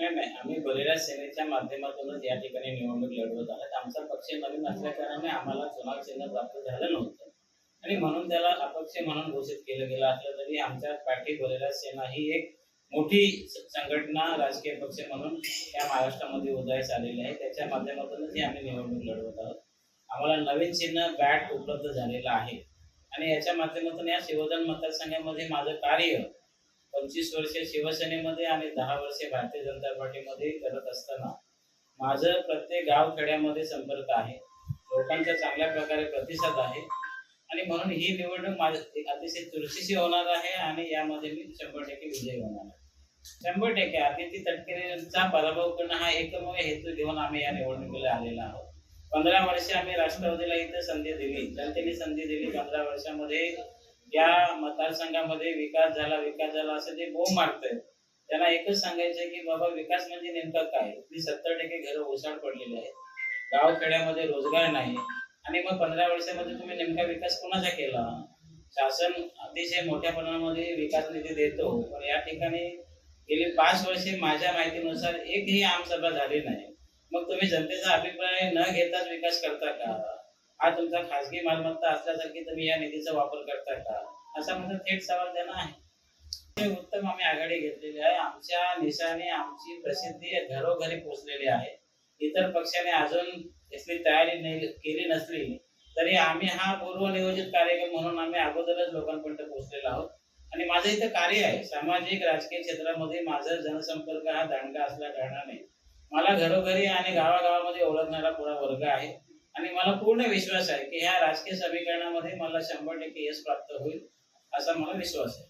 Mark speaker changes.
Speaker 1: नाही नाही. आम्ही बलिराज सेनेच्या माध्यमातूनच या ठिकाणी निवडणूक लढवत आहोत. आमचा पक्ष नवीन असल्याकारणाने आम्हाला चुनाव चिन्ह प्राप्त झालं नव्हतं. आणि म्हणून त्याला अपक्ष म्हणून घोषित केलं गेलं असलं तरी आमच्या पाठी बलिराज सेना ही एक मोठी संघटना राजकीय पक्ष म्हणून या महाराष्ट्रामध्ये उदयास आलेली आहे. त्याच्या माध्यमातूनच ही आम्ही निवडणूक लढवत आहोत. आम्हाला नवीन चिन्ह बॅट उपलब्ध झालेलं आहे. आणि याच्या माध्यमातून या शिवधन मतदारसंघामध्ये माझं कार्य पंचवीस वर्ष शिवसेनेमध्ये आणि दहा वर्षे भारतीय जनता पार्टीमध्ये करत असताना माझं प्रत्येक गाव खेड्यामध्ये संपर्क आहे. लोकांचा चांगल्या प्रकारे प्रतिसाद आहे. आणि म्हणून ही निवडणूक माझ्या अतिशय तुळशीशी होणार आहे आणि यामध्ये मी शंभर टक्के विजयी होणार आहे. शंभर टक्के आदिती तटकरेंचा पराभव करणं हा एकमेव हेतू घेऊन आम्ही या निवडणुकीला आलेला आहोत. पंधरा वर्षे आम्ही राष्ट्रवादीला इथं संधी दिली. जनतेने संधी दिली. पंधरा वर्षामध्ये या मतदारसंघामध्ये विकास झाला विकास झाला असं जे बोंब मारतंय त्यांना एकच सांगायचं की बाबा विकास म्हणजे नेमका काय? ती सत्तर टक्के घरं ओसाड पडलेली आहेत. गावखेड्यामध्ये रोजगार नाही. आणि मग पंधरा वर्षामध्ये तुम्ही नेमका विकास कोणाचा केला? शासन अतिशय मोठ्या प्रमाणामध्ये विकास निधी देतो. पण या ठिकाणी गेली पाच वर्षे माझ्या माहितीनुसार एकही आमसभा झाली नाही. मग तुम्ही जनतेचा अभिप्राय न घेताच विकास करता का? हा तुमचा खासगी मालमत्ता असल्यासारखी तुम्ही या निधीचा वापर करता का? असा माझा थेट सवाल त्यांना आहे. हे उत्तम आम्ही आघाडी घेतलेली आहे. आमच्या निशाने आमची प्रसिद्धी घरोघरी पोहोचलेली आहे. इतर पक्षाने अजून याची तयारी नाही केली नसली तरी आम्ही हा पूर्वनियोजित कार्यक्रम म्हणून आम्ही अगोदरच लोकांपर्यंत पोहोचलेलो आहोत. आणि माझं इथं कार्य आहे. सामाजिक राजकीय क्षेत्रामध्ये माझा जनसंपर्क हा दांडगा असल्या कारणाने मला घरोघरी आणि गावागावामध्ये ओळखणारा पुरा वर्ग आहे. आणि मला पूर्ण विश्वास आहे की ह्या राजकीय समीकरणामध्ये मला शंभर टक्के यश प्राप्त होईल असा मला विश्वास आहे.